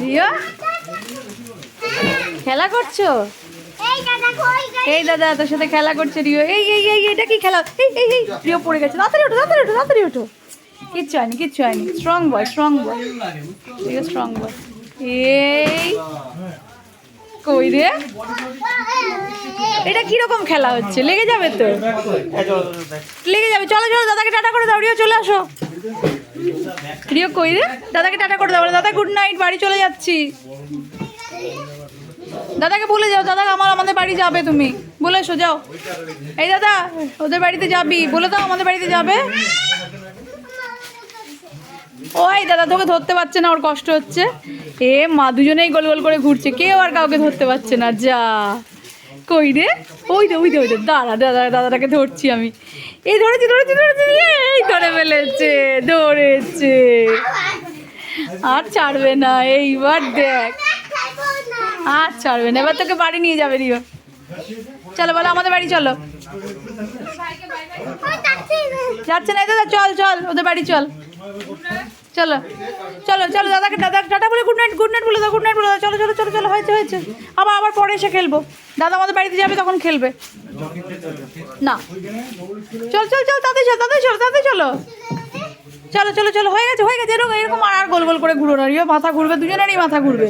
রিয়া খেলা করছ? এই দাদা, তোর সাথে খেলা করছে রিও। এই এই এই, এটা কি খেলা? এই এই এই, রিও পড়ে গেছে। তাড়াতাড়ি ওঠো তাড়াতাড়ি ওঠো তাড়াতাড়ি ওঠো। কিচ্ছু হয়নি কিচ্ছু হয়নি। Strong boy strong boy Rio strong boy এই। কই রে? এটা কীরকম খেলা হচ্ছে? লেগে যাবে তো? লেগে যাবে। চলো চলো, দাদাকে টাটা করে দাও। রিও, চলে আসো। রিও কই রে? দাদাকে টাটা করে দাও। দাদা গুড নাইট বাড়ি চলে যাচ্ছি। দাদাকে বলে যাও, দাদা, আমার, আমাদের বাড়ি যাবে তুমি। বলে এসো, যাও। এই দাদা, ওদের বাড়িতে যাবি? বলে দাও, আমাদের বাড়িতে যাবে? ওই দাদা, তোকে ধরতে পারছে না, ওর কষ্ট হচ্ছে। এ মা, দুজনেই গোল গোল করে ঘুরছে। কেউ আর কাউকে ধরতে পারছে না, যা। কই রে ওই দে ওই দে ওই দে। দাঁড়া দাদা দাদাটাকে ধরছি আমি। এই ধরেছি ধরেছি ধরেছি এই ধরে ফেলেছে, ধরেছে। আর ছাড়বে না, এইবার দেখ। আর ছাড়বে না, এবার তোকে বাড়ি নিয়ে যাবে রিও চলো, বলো, আমাদের বাড়ি চলো। যাচ্ছে না দাদা, চল চল, ওদের বাড়ি চল। চলো। চলো চলো, দাদাকে দাদা, টাটা বলে গুড নাইট গুড নাইট বলে দাও গুড নাইট বলে দাও। চলো চলো চলো চলো, হয়েছে হয়েছে। আবার আবার পরে এসে খেলব। দাদা আমাদের বাড়িতে যাবে, তখন খেলবে। না। চল চল চল তাতে চল তাতে চলো তাতে চলো। চলো চলো চলো, হয়ে গেছে হয়ে গেছে। এরকম এরকম আর গোল গোল করে ঘুরো না। মাথা ঘুরবে, দুজনেরই মাথা ঘুরবে।